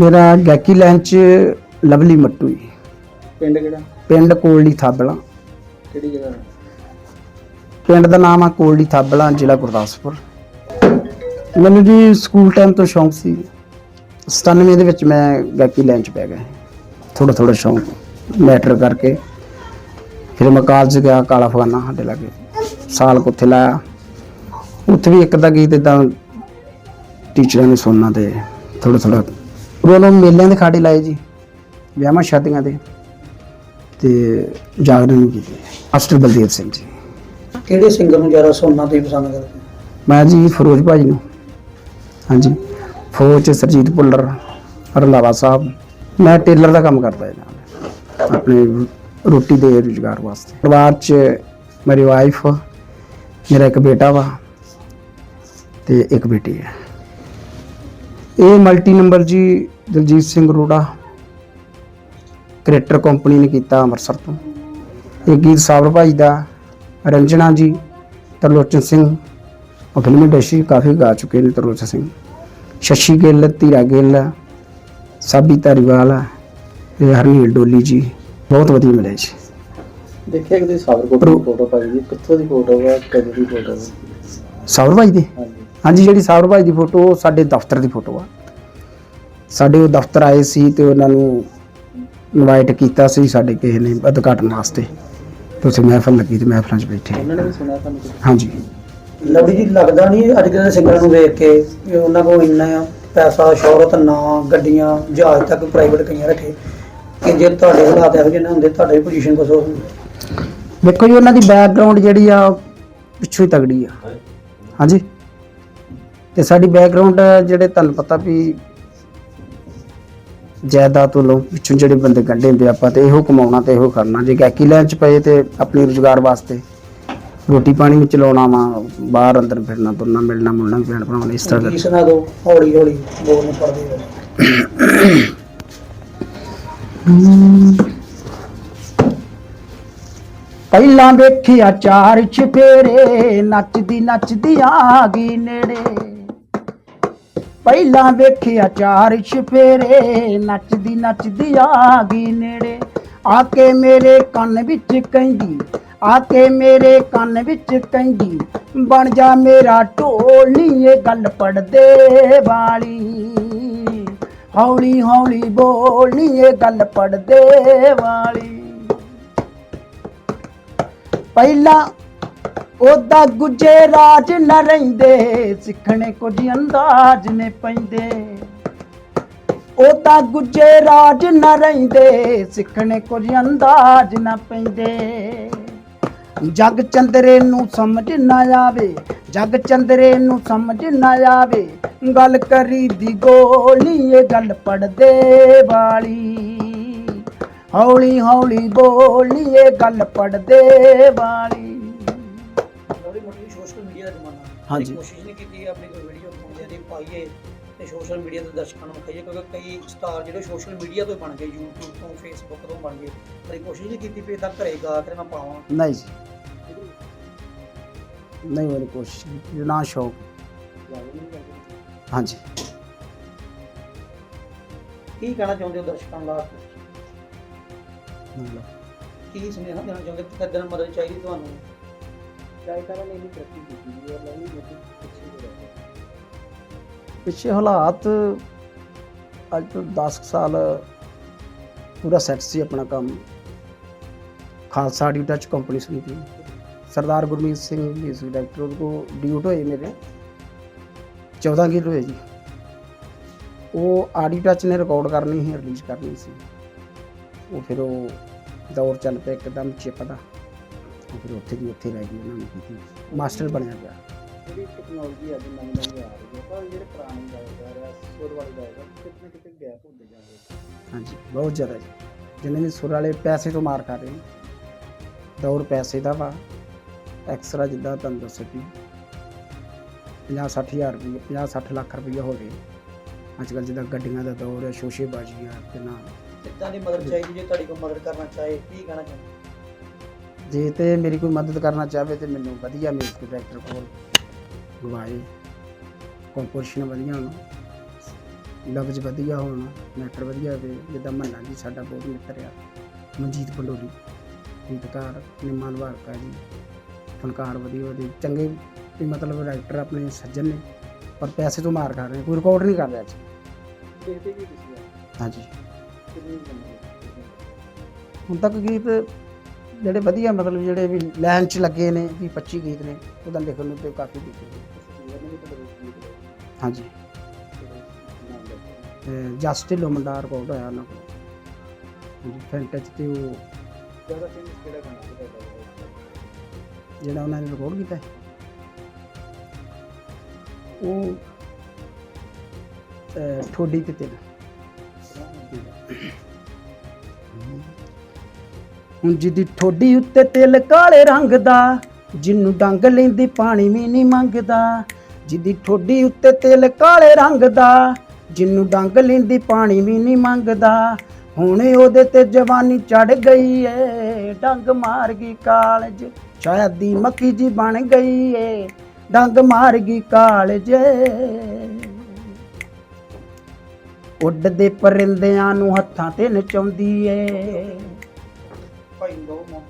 ਮੇਰਾ ਗਾਇਕੀ ਲਾਈਨ ਚ ਲਵਲੀ ਮੱਟੂ ਜੀ। ਪਿੰਡ ਕਿਹੜਾ? ਪਿੰਡ ਕੋਲੜੀ ਥਾਬਲਾ। ਕਿਹੜੀ ਜਗ੍ਹਾ? ਪਿੰਡ ਦਾ ਨਾਮ ਆ ਕੋਲੜੀ ਥਾਬਲਾ ਜ਼ਿਲ੍ਹਾ ਗੁਰਦਾਸਪੁਰ। ਮੈਨੂੰ ਜੀ ਸਕੂਲ ਟਾਈਮ ਤੋਂ ਸ਼ੌਂਕ ਸੀ। 97 ਦੇ ਵਿੱਚ ਮੈਂ ਗਾਇਕੀ ਲਾਈਨ ਚ ਪੈ ਗਿਆ। ਥੋੜਾ ਥੋੜਾ ਸ਼ੌਂਕ ਮੈਟਰ ਕਰਕੇ। ਫਿਰ ਮੈਂ ਕਾਲਜ ਗਿਆ ਕਾਲਾ ਫਗਾਨਾ ਸਾਡੇ ਲਾਗੇ। ਸਾਲ ਕੁ ਉੱਥੇ ਲਾਇਆ। ਉੱਥੇ ਵੀ ਇੱਕ ਦਾ ਗੀਤ ਇਦਾਂ ਟੀਚਰਾਂ ਨੇ ਸੁਣਨਾ ਤੇ ਥੋੜਾ ਥੋੜਾ ਉਹਨਾਂ ਮੇਲਿਆਂ ਦੇ ਖਾੜੇ ਲਾਏ ਜੀ ਵਿਆਹਾਂ ਸ਼ਾਦੀਆਂ ਦੇ ਤੇ ਜਾਗਰਣ ਕੀਤੀ। ਮਾਸਟਰ ਬਲਦੇਵ ਸਿੰਘ ਜੀ। ਕਿਹੜੇ ਸਿੰਗਰ ਨੂੰ ਜ਼ਿਆਦਾ ਸੁਣਨਾ ਤੁਸੀਂ ਪਸੰਦ ਕਰਦੇ? ਮੈਂ ਜੀ ਫਿਰੋਜ਼ ਭਾਜੀ ਨੂੰ। ਹਾਂਜੀ। ਫੌਜ ਚ ਸਰਜੀਤ ਭੁੱਲਰ ਰਲਾਵਾ ਸਾਹਿਬ। ਮੈਂ ਟੇਲਰ ਦਾ ਕੰਮ ਕਰਦਾ ਨਾਲ। ਆਪਣੀ ਰੋਟੀ ਦੇ ਰੁਜ਼ਗਾਰ ਵਾਸਤੇ। ਪਰਿਵਾਰ ਚ ਮੇਰੀ ਵਾਈਫ ਮੇਰਾ ਇੱਕ ਬੇਟਾ ਵਾ ਤੇ ਇੱਕ ਬੇਟੀ ਹੈ। ਇਹ multi number ji Daljit Singh Rora creator company ਨੇ ਕੀਤਾ ਅੰਮ੍ਰਿਤਸਰ ਤੋਂ। ਇਹ ਗੀਤ ਸਾਬਰ ਭਾਈ ਦਾ ਰੰਜਨਾ ਜੀ ਤਰਲੋਚਨ ਸਿੰਘ। ਉਹ ਫਿਲਮ ਇੰਡਸਟਰੀ ਕਾਫੀ ਗਾ ਚੁੱਕੇ ਨੇ ਤਰਲੋਚਨ ਸਿੰਘ। ਸ਼ਸ਼ੀ ਗਿੱਲ ਧੀਰਾ ਗਿੱਲ ਸਾਬੀ ਧਾਰੀਵਾਲ ਤੇ ਹਰਨੀਲ ਡੋਲੀ ਜੀ। ਬਹੁਤ ਵਧੀਆ ਮਿਲੇ ਜੀ। ਦੇਖਿਆ ਕਿ ਤੁਸੀਂ ਸਾਬਰਕੋਟ ਦੀ ਫੋਟੋ ਪਾਈ ਜੀ ਕਿੱਥੋਂ ਦੀ ਫੋਟੋ ਹੈ ਕਦੋਂ ਦੀ ਫੋਟੋ ਹੈ ਸਾਬਰ ਭਾਈ ਦੀ? ਹਾਂਜੀ। ਜਿਹੜੀ ਸਾਬਰ ਭਾਈ ਦੀ ਫੋਟੋ ਸਾਡੇ ਦਫ਼ਤਰ ਦੀ ਫੋਟੋ ਆ। ਸਾਡੇ ਉਹ ਦਫ਼ਤਰ ਆਏ ਸੀ ਤੇ ਉਹਨਾਂ ਨੂੰ ਇਨਵਾਈਟ ਕੀਤਾ ਸੀ ਸਾਡੇ ਕਿਸੇ ਨੇ ਉਦਘਾਟਨ ਵਾਸਤੇ। ਤੇ ਉੱਥੇ ਮਹਿਫਲ ਲੱਗੀ ਤੇ ਮਹਿਫਲਾਂ 'ਚ ਬੈਠੇ। ਉਹਨਾਂ ਨੇ ਵੀ ਸੁਣਿਆ ਤੁਹਾਨੂੰ ਕੁਝ? ਹਾਂਜੀ। ਲਵਲੀ ਜੀ ਲੱਗਦਾ ਨਹੀਂ ਅੱਜ ਕੱਲ੍ਹ ਦੇ ਸਿੰਗਰਾਂ ਨੂੰ ਵੇਖ ਕੇ ਵੀ ਉਹਨਾਂ ਕੋਲ ਇੰਨਾ ਪੈਸਾ ਸ਼ੋਹਰਤ ਨਾਂ ਗੱਡੀਆਂ ਜਹਾਜ਼ ਤੱਕ ਪ੍ਰਾਈਵੇਟ ਕਈਆਂ ਰੱਖੇ ਕਿ ਜੇ ਤੁਹਾਡੇ ਹਾਲਾਤ ਇਹੋ ਜਿਹੇ ਨਾ ਹੁੰਦੇ ਤੁਹਾਡੀ ਪੋਜੀਸ਼ਨ ਕੁਛ ਹੋਰ ਹੁੰਦੀ। ਦੇਖੋ ਜੀ ਉਹਨਾਂ ਦੀ ਬੈਕਗ੍ਰਾਉਂਡ ਜਿਹੜੀ ਆ ਉਹ ਪਿੱਛੋਂ ਹੀ ਤਗੜੀ ਆ। ਹਾਂਜੀ। ਤੇ ਸਾਡੀ ਬੈਕਗ੍ਰਾਉਂਡ ਜਿਹੜੇ ਤੁਹਾਨੂੰ ਪਤਾ ਵੀ ਜਾਇਦਾਦ ਤੋਂ ਲੋਕ ਪਿੱਛੋਂ ਜਿਹੜੇ ਬੰਦੇ ਕੱਢੇ ਹੁੰਦੇ ਆਪਾਂ ਤੇ ਇਹੋ ਕਮਾਉਣਾ ਤੇ ਇਹੋ ਕਰਨਾ। ਜੇ ਗਾਇਕੀ ਲੈਣ ਚ ਪਏ ਤੇ ਆਪਣੀ ਰੁਜ਼ਗਾਰ ਵਾਸਤੇ ਰੋਟੀ ਪਾਣੀ ਵੀ ਚਲਾਉਣਾ ਵਾ, ਬਾਹਰ ਅੰਦਰ ਫਿਰਨਾ, ਤੁਰਨਾ, ਮਿਲਣਾ, ਮੁਲਣਾ, ਭੈਣ ਭਰਾਵਾਂ ਨੇ ਇਸ ਤਰ੍ਹਾਂ ਦਾ ਸੁਣਾ ਦੋ ਹੌਲੀ ਹੌਲੀ ਬੋਲਣ ਪੜਦੇ ਪਹਿਲਾਂ ਵੇਖਿਆ ਚਾਰ ਚਫੇਰੇ ਨੱਚਦੀ ਨੱਚਦੀ ਆ ਗਈ ਨੇੜੇ। ਪਹਿਲਾਂ ਵੇਖਿਆ ਚਾਰ ਛਫੇਰੇ ਨੱਚਦੀ ਨੱਚਦੀ ਆ ਗਈ ਨੇੜੇ। ਆ ਕੇ ਮੇਰੇ ਕੰਨ ਵਿੱਚ ਕਹਿੰਦੀ ਆ ਕੇ ਮੇਰੇ ਕੰਨ ਵਿੱਚ ਕਹਿੰਦੀ ਬਣ ਜਾ ਮੇਰਾ ਢੋਲ ਗੱਲ ਪੜਦੇ ਵਾਲੀ। ਹੌਲੀ ਹੌਲੀ ਬੋਲਣੀ ਇਹ ਗੱਲ ਪੜਦੇ ਵਾਲੀ। ਪਹਿਲਾਂ ਉਹਦਾ ਗੁੱਜੇ ਰਾਜ ਨਾ ਰਹਿੰਦੇ, ਸਿੱਖਣੇ ਕੁਝ ਅੰਦਾਜ਼ ਨੇ ਪੈਂਦੇ। ਉਹਦਾ ਗੁੱਜੇ ਰਾਜ ਨਾ ਰਹਿੰਦੇ, ਸਿੱਖਣੇ ਕੁਝ ਅੰਦਾਜ਼ ਨਾ ਪੈਂਦੇ। ਜਗ ਚੰਦਰੇ ਨੂੰ ਸਮਝ ਨਾ ਆਵੇ, ਜਗ ਚੰਦਰੇ ਨੂੰ ਸਮਝ ਨਾ ਆਵੇ, ਗੱਲ ਕਰੀ ਦੀ ਗੋਲੀ, ਇਹ ਗੱਲ ਪੜਦੇ ਵਾਲੀ। ਹੌਲੀ ਹੌਲੀ ਬੋਲੀ, ਇਹ ਗੱਲ ਪੜਦੇ ਵਾਲੀ। ਮੀਡੀਆ ਦਾ ਜ਼ਮਾਨਾ। ਹਾਂਜੀ। ਅਸੀਂ ਕੋਸ਼ਿਸ਼ ਨਹੀਂ ਕੀਤੀ ਆਪਣੀ ਕੋਈ ਵੀਡੀਓ ਪਾਉਂਦੇ ਦੀ ਪਾਈਏ ਤੇ ਸੋਸ਼ਲ ਮੀਡੀਆ ਤੇ ਦਰਸ਼ਕਾਂ ਨੂੰ ਵਿਖਾਈਏ ਕਿਉਂਕਿ ਕਈ ਸਟਾਰ ਜਿਹੜੇ ਸੋਸ਼ਲ ਮੀਡੀਆ ਤੋਂ ਹੀ ਬਣ ਗਏ YouTube ਤੋਂ Facebook ਤੋਂ ਬਣ ਗਏ। ਪਰ ਕੋਸ਼ਿਸ਼ ਨਹੀਂ ਕੀਤੀ ਵੀ ਤਾਂ ਘਰੇ ਗਾ ਕੇ ਮੈਂ ਪਾਵਾਂ। ਨਹੀਂ ਜੀ। ਨਹੀਂ ਮੇਰੀ ਕੋਸ਼ਿਸ਼ ਕੀਤੀ, ਨਾ ਸ਼ੌਕ। ਹਾਂਜੀ। ਕੀ ਕਹਿਣਾ ਚਾਹੁੰਦੇ ਹੋ ਦਰਸ਼ਕਾਂ ਨੂੰ ਲਾਸਟ ਮਤਲਬ ਕੀ ਸੁਨੇਹਾ ਦੇਣਾ ਚਾਹੁੰਦੇ ਕਿ ਕਿੱਦਾਂ ਮਦਦ ਚਾਹੀਦੀ ਤੁਹਾਨੂੰ? ਗਾਇਕਾਂ ਨੇ ਇੰਨੀ ਤਰੱਕੀ ਕੀਤੀ ਹੈ ਲਵਲੀ ਮੋਦੀ ਪਿੱਛੇ ਹੋ। ਰਿਹਾ ਪਿੱਛੇ ਹਾਲਾਤ ਅੱਜ ਤੋਂ 10 ਕੁ ਸਾਲ ਪੂਰਾ ਸੈੱਟ ਸੀ ਆਪਣਾ ਕੰਮ। ਖਾਲਸਾ ਆਡੀਓ ਟੱਚ ਕੰਪਨੀ ਸੀ ਥੀ ਸਰਦਾਰ ਗੁਰਮੀਤ ਸਿੰਘ ਮਿਊਜ਼ਿਕ ਡਾਇਰੈਕਟਰ ਉਹਦੇ ਕੋ ਡਿਊਟ ਹੋਏ ਮੇਰੇ। 14 ਗੀਤ ਹੋਏ ਜੀ। ਉਹ ਆਡੀਓ ਟੱਚ ਨੇ ਰਿਕਾਰਡ ਕਰਨੀ ਸੀ ਰਿਲੀਜ਼ ਕਰਨੀ ਸੀ। ਉਹ ਫਿਰ ਉਹ ਦੌਰ ਚੱਲ ਪਿਆ ਇੱਕਦਮ ਚਿਪ ਦਾ। ਉਹ ਫਿਰ ਉੱਥੇ ਦੀ ਉੱਥੇ ਰਹਿ ਗਈ ਉਹਨਾਂ ਨੇ ਕੀਤੀ। ਮਾਸਟਰ ਬਣਿਆ ਗਿਆ ਜਿਹੜੀ ਟੈਕਨੋਲੋਜੀ ਅੱਜ ਨਵੀਂ ਨਵੀਂ ਆ ਰਹੀ ਹੈ ਪਰ ਜਿਹੜੇ ਪੁਰਾਣੇ ਗਾਇਕ ਆ ਸੁਰ ਵਾਲੇ ਗਾਇਕ ਆ ਕਿਤੇ ਨਾ ਕਿਤੇ ਗੈਪ ਹੁੰਦੇ ਜਾ ਰਹੇ ਹਾਂਜੀ ਬਹੁਤ ਜ਼ਿਆਦਾ ਜੀ। ਜਿੰਨੇ ਵੀ ਸੁਰ ਵਾਲੇ ਪੈਸੇ ਤੋਂ ਮਾਰ ਖਾ ਰਹੇ ਨੇ। ਦੌਰ ਪੈਸੇ ਦਾ ਵਾ। ਐਕਸਟਰਾ ਜਿੱਦਾਂ ਤੁਹਾਨੂੰ ਦੱਸਿਆ ਵੀ 50 60 ਹਜ਼ਾਰ ਰੁਪਏ 50 60 ਲੱਖ ਰੁਪਏ ਹੋ ਗਏ। ਅੱਜ ਕੱਲ੍ਹ ਜਿੱਦਾਂ ਗੱਡੀਆਂ ਦਾ ਦੌਰ ਹੈ ਸ਼ੋਸ਼ੇਬਾਜ਼ੀ ਆ ਤੇ ਨਾ ਕਿੱਦਾਂ ਦੀ ਮਦਦ ਚਾਹੀਦੀ ਜੇ ਤੁਹਾਡੀ ਕੋਈ ਮਦਦ ਕਰਨਾ ਚਾਹੇ ਕੀ ਕਹਿਣਾ ਚਾਹੁੰਦੇ ਜੇ ਤੇ ਮੇਰੀ ਕੋਈ ਮਦਦ ਕਰਨਾ ਚਾਹਵੇ ਤੇ ਮੈਨੂੰ ਵਧੀਆ ਮਿਊਜ਼ਿਕ ਡਾਇਰੈਕਟਰ ਕੋਲ ਗਵਾਏ। ਕੰਪੋਜੀਸ਼ਨ ਵਧੀਆ ਹੋਣ। ਲਫ਼ਜ਼ ਵਧੀਆ ਹੋਣ ਮੈਟਰ ਵਧੀਆ ਹੋਵੇ ਜਿੱਦਾਂ ਮੰਨਾ ਜੀ ਸਾਡਾ ਬਹੁਤ ਮਿੱਤਰ ਆ। ਮਨਜੀਤ ਪੰਡੋਰੀ ਗੀਤਕਾਰ ਨਿਮਾ ਲਵਾਰਕਾ ਜੀ ਫਨਕਾਰ ਵਧੀਆ ਵਧੀਆ ਚੰਗੇ ਵੀ ਮਤਲਬ ਰਾਈਟਰ ਆਪਣੇ ਸੱਜਣ ਨੇ ਪਰ ਪੈਸੇ ਤੋਂ ਮਾਰ ਖਾ ਰਹੇ ਕੋਈ ਰਿਕਾਰਡ ਨਹੀਂ ਕਰ ਰਿਹਾ ਜੀ ਦੇਖਦੇ ਕੀ ਤੁਸੀਂ? ਹਾਂਜੀ। ਹੁਣ ਤੱਕ ਗੀਤ ਜਿਹੜੇ ਵਧੀਆ ਮਤਲਬ ਜਿਹੜੇ ਵੀ ਲਾਈਨ 'ਚ ਲੱਗੇ ਨੇ ਵੀ 25 ਗੀਤ ਨੇ ਉਹਦਾ ਲਿਖਣ ਨੂੰ ਤੇ ਕਾਫੀ ਦਿੱਤੇ ਹਾਂਜੀ ਨਾਮ ਦੱਸੋ ਜਸਟ ਢਿੱਲੋਂ ਮੁੰਡਾ ਰਿਕਾਰਡ ਹੋਇਆ ਉਹਨਾਂ ਕੋਲ। ਹਾਂਜੀ ਫੈਂਟਚ ਤੇ ਉਹ ਜਿਹੜਾ ਉਹਨਾਂ ਨੇ ਰਿਕਾਰਡ ਕੀਤਾ ਹੈ, ਉਹ ਅਹ, ਠੋਡੀ ਤੇ ਤਿਲ। ਹੁਣ ਜਿਹਦੀ ਠੋਡੀ ਉੱਤੇ ਤਿਲ ਕਾਲੇ ਰੰਗ ਦਾ ਜਿੰਨੂੰ ਡੰਗ ਲੈਂਦੀ ਪਾਣੀ ਵੀ ਨਹੀਂ ਮੰਗਦਾ। ਜਿਹਦੀ ਠੋਡੀ ਉੱਤੇ ਤਿਲ ਕਾਲੇ ਰੰਗ ਦਾ ਜਿੰਨੂੰ ਡੰਗ ਲੈਂਦੀ ਪਾਣੀ ਵੀ ਨਹੀਂ ਮੰਗਦਾ। ਹੁਣ ਉਹਦੇ ਤੇ ਜਵਾਨੀ ਚੜ ਗਈ ਏ, ਡੰਗ ਮਾਰ ਗਈ ਕਾਲਜ, ਸ਼ਾਇਦ ਦੀ ਮੱਕੀ ਜੀ ਬਣ ਗਈ ਏ, ਡੰਗ ਮਾਰ ਗਈ ਕਾਲਜ। ਉੱਡਦੇ ਪਰਿੰਦਿਆਂ ਨੂੰ ਹੱਥਾਂ ਤੇ ਨਚਾਉਂਦੀ ਏ। ਭਾਈ ਦੋ ਮੋ